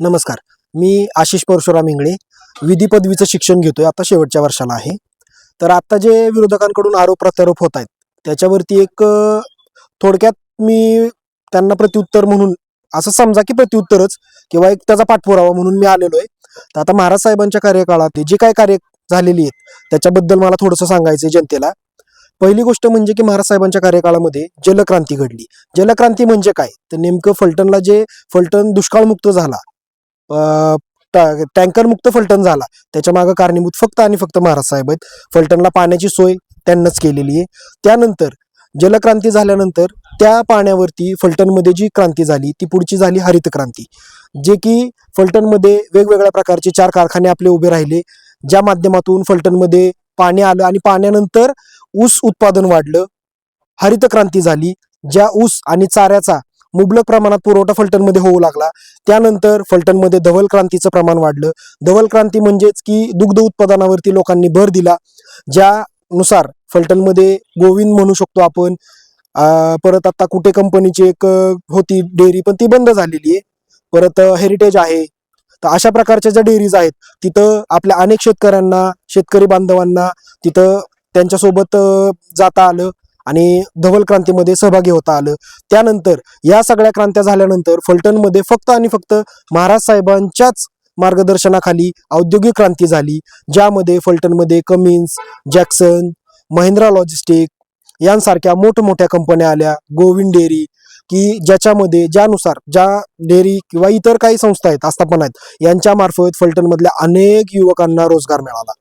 नमस्कार. मी आशिष परशुराम इंगळे विधी पदवीचं शिक्षण घेतोय आता शेवटच्या वर्षाला आहे. तर आता जे विरोधकांकडून आरोप प्रत्यारोप होत आहेत त्याच्यावरती एक थोडक्यात मी त्यांना प्रत्युत्तर म्हणून असं समजा की प्रत्युत्तरच किंवा एक त्याचा पाठपुरावा म्हणून मी आलेलो आहे तर आता महाराज साहेबांच्या कार्यकाळात जे काय कार्य झालेली आहेत त्याच्याबद्दल मला थोडंसं सांगायचं आहे जनतेला. पहिली गोष्ट म्हणजे की महाराज साहेबांच्या कार्यकाळामध्ये जलक्रांती घडली. जलक्रांती म्हणजे काय? तर नेमकं फलटणला जे फलटण दुष्काळमुक्त झाला टँकर मुक्त फलटण झाला. त्याच्यामागे कारणीभूत फक्त आणि फक्त महाराज साहेब आहेत. फलटणला पाण्याची सोय त्यांनाच केलेली आहे. त्यानंतर जलक्रांती झाल्यानंतर त्या पाण्यावरती फलटणमध्ये जी क्रांती झाली ती पुढची झाली हरित क्रांती. जे की फलटणमध्ये वेगवेगळ्या प्रकारचे चार कारखाने आपले उभे राहिले. ज्या माध्यमातून फलटणमध्ये पाणी आलं आणि पाण्यानंतर ऊस उत्पादन वाढलं. हरित क्रांती झाली ज्या ऊस आणि चाऱ्याचा मुबलक प्रमाणात पुरवठा फलटणमध्ये होऊ लागला. त्यानंतर फलटणमध्ये धवल क्रांतीचं प्रमाण वाढलं. धवल क्रांती म्हणजेच की दुग्ध उत्पादनावरती लोकांनी भर दिला ज्यानुसार फलटणमध्ये गोविंद म्हणू शकतो आपण परत आता कुठे कंपनीची एक होती डेअरी पण ती बंद झालेली आहे. परत हेरिटेज आहे. तर अशा प्रकारच्या ज्या डेअरीज आहेत तिथं आपल्या अनेक शेतकऱ्यांना शेतकरी बांधवांना तिथं त्यांच्यासोबत जाता आलं. आणि धवल क्रांतीमध्ये सहभागी होता आलं. त्यानंतर या सगळ्या क्रांत्या झाल्यानंतर फलटणमध्ये फक्त आणि फक्त महाराज साहेबांच्याच मार्गदर्शनाखाली औद्योगिक क्रांती झाली ज्यामध्ये फलटणमध्ये कमिन्स जॅक्सन महिंद्रा लॉजिस्टिक यांसारख्या मोठमोठ्या कंपन्या आल्या. गोविंद डेअरी की ज्याच्यामध्ये ज्यानुसार ज्या डेअरी किंवा इतर काही संस्था आहेत आस्थापना आहेत यांच्यामार्फत फलटणमधल्या अनेक युवकांना रोजगार मिळाला.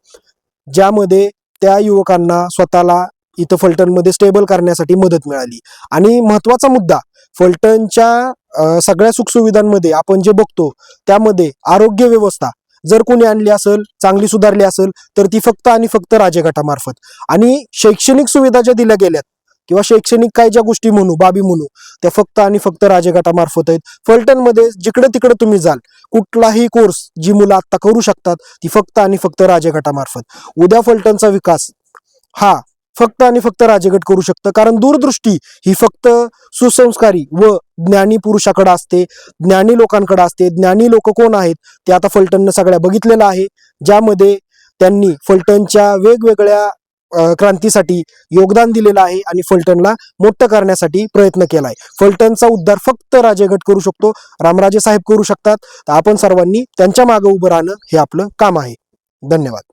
ज्यामध्ये त्या युवकांना स्वतःला इथं फलटणमध्ये स्टेबल करण्यासाठी मदत मिळाली. आणि महत्त्वाचा मुद्दा फलटणच्या सगळ्या सुखसुविधांमध्ये आपण जे बघतो त्यामध्ये आरोग्य व्यवस्था जर कोणी आणली असेल चांगली सुधारली असेल तर ती फक्त आणि फक्त राजगटामार्फत. आणि शैक्षणिक सुविधा ज्या दिल्या गेल्यात किंवा शैक्षणिक काय ज्या गोष्टी म्हणू बाबी म्हणू त्या फक्त आणि फक्त राजघाटामार्फत आहेत. फलटणमध्ये जिकडे तिकडे तुम्ही जाल कुठलाही कोर्स जी मुलं आत्ता करू शकतात ती फक्त आणि फक्त राजघाटामार्फत उद्या फलटणचा विकास हा फक्त आणि फक्त राजगट करू शकतं. कारण दूरदृष्टी ही फक्त सुसंस्कारी व ज्ञानी पुरुषाकडे असते ज्ञानी लोकांकडे असते. ज्ञानी लोक कोण आहेत? ते आता फलटणनं सगळ्या बघितलेलं आहे. ज्यामध्ये त्यांनी फलटणच्या वेगवेगळ्या क्रांतीसाठी योगदान दिलेलं आहे आणि फलटणला मोठं करण्यासाठी प्रयत्न केलाय. फलटणचा उद्धार फक्त राजेगट करू शकतो. रामराजे साहेब करू शकतात. तर आपण सर्वांनी त्यांच्या मागे उभं राहणं हे आपलं काम आहे. धन्यवाद.